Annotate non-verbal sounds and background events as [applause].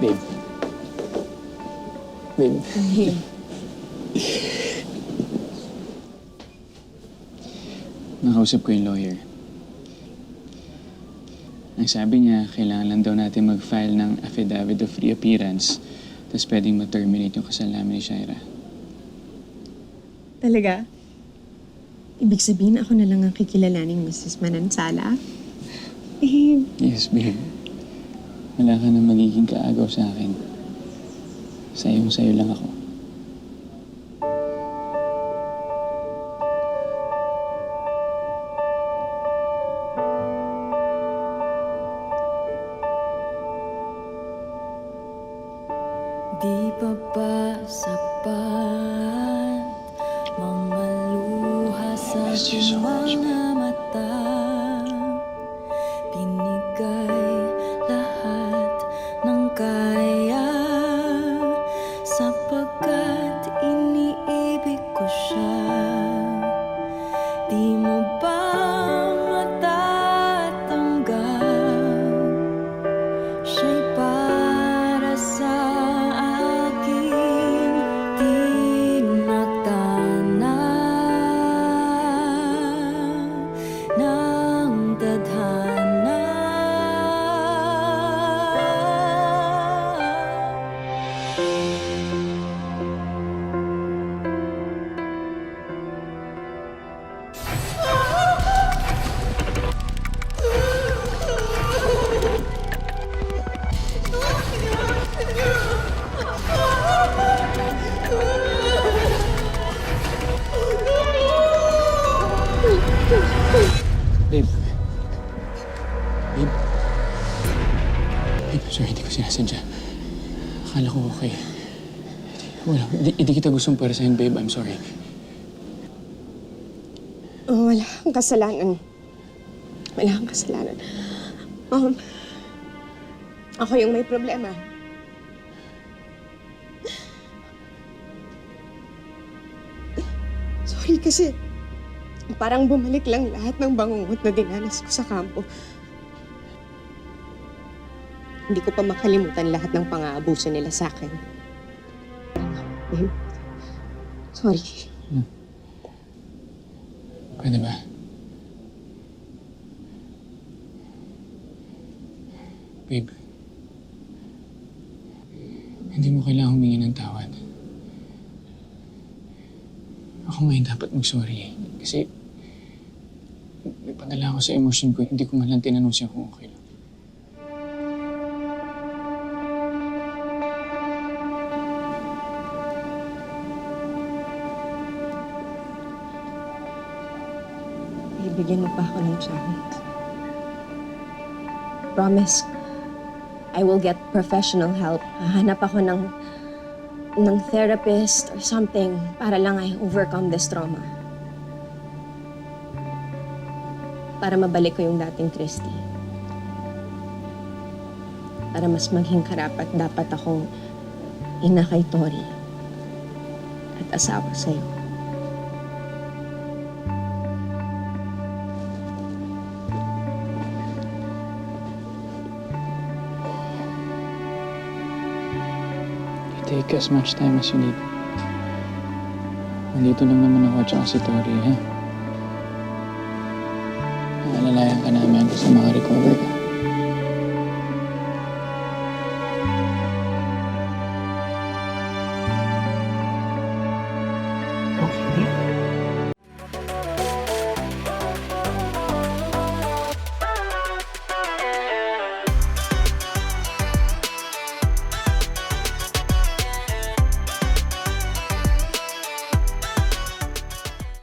Babe. Babe. [laughs] Nakausap ko yung lawyer. Ang sabi niya, kailangan lang daw natin mag-file ng affidavit of reappearance tapos pwedeng ma-terminate yung kasal namin ni Shaira. Talaga? Ibig sabihin ako na lang ang kikilalaning Mrs. Manansala? Eh, Yes, babe. Wala ka na magiging kaagaw sa akin. Sayong sayo lang ako. Di pa ba sapat Mga luha sa Miss Babe. Babe. Babe, sorry, hindi ko sinasadya. Akala ko okay. Wala, hindi, hindi kita gustong parasahin, babe. I'm sorry. oh, wala kang kasalanan. Wala kang kasalanan. Um, ako yung may problema. Sorry kasi parang bumalik lang lahat ng bangungot na dinanas ko sa kampo. Hindi ko pa makalimutan lahat ng pang-aabuso nila sa akin. Sorry. Pwede ba? Babe. Hindi mo kailangang humingi ng tawad. Ako ngayon dapat mag-sorry. Kasi may padala ako sa emosyon ko. Hindi ko man lang tinanong siya kung okay lang. Bibigyan mo pa ako ng chance. Promise, I will get professional help. Hahanap ako ng, ng therapist or something para lang I overcome this trauma. Para mabalik ko yung dating Christy. Para mas maging karapat dapat akong ina kay Tori at asawa sa'yo. You take as much time as you need. Nandito lang naman ako at si Tori, ha? Manalayan ka namin sa mga recover ka.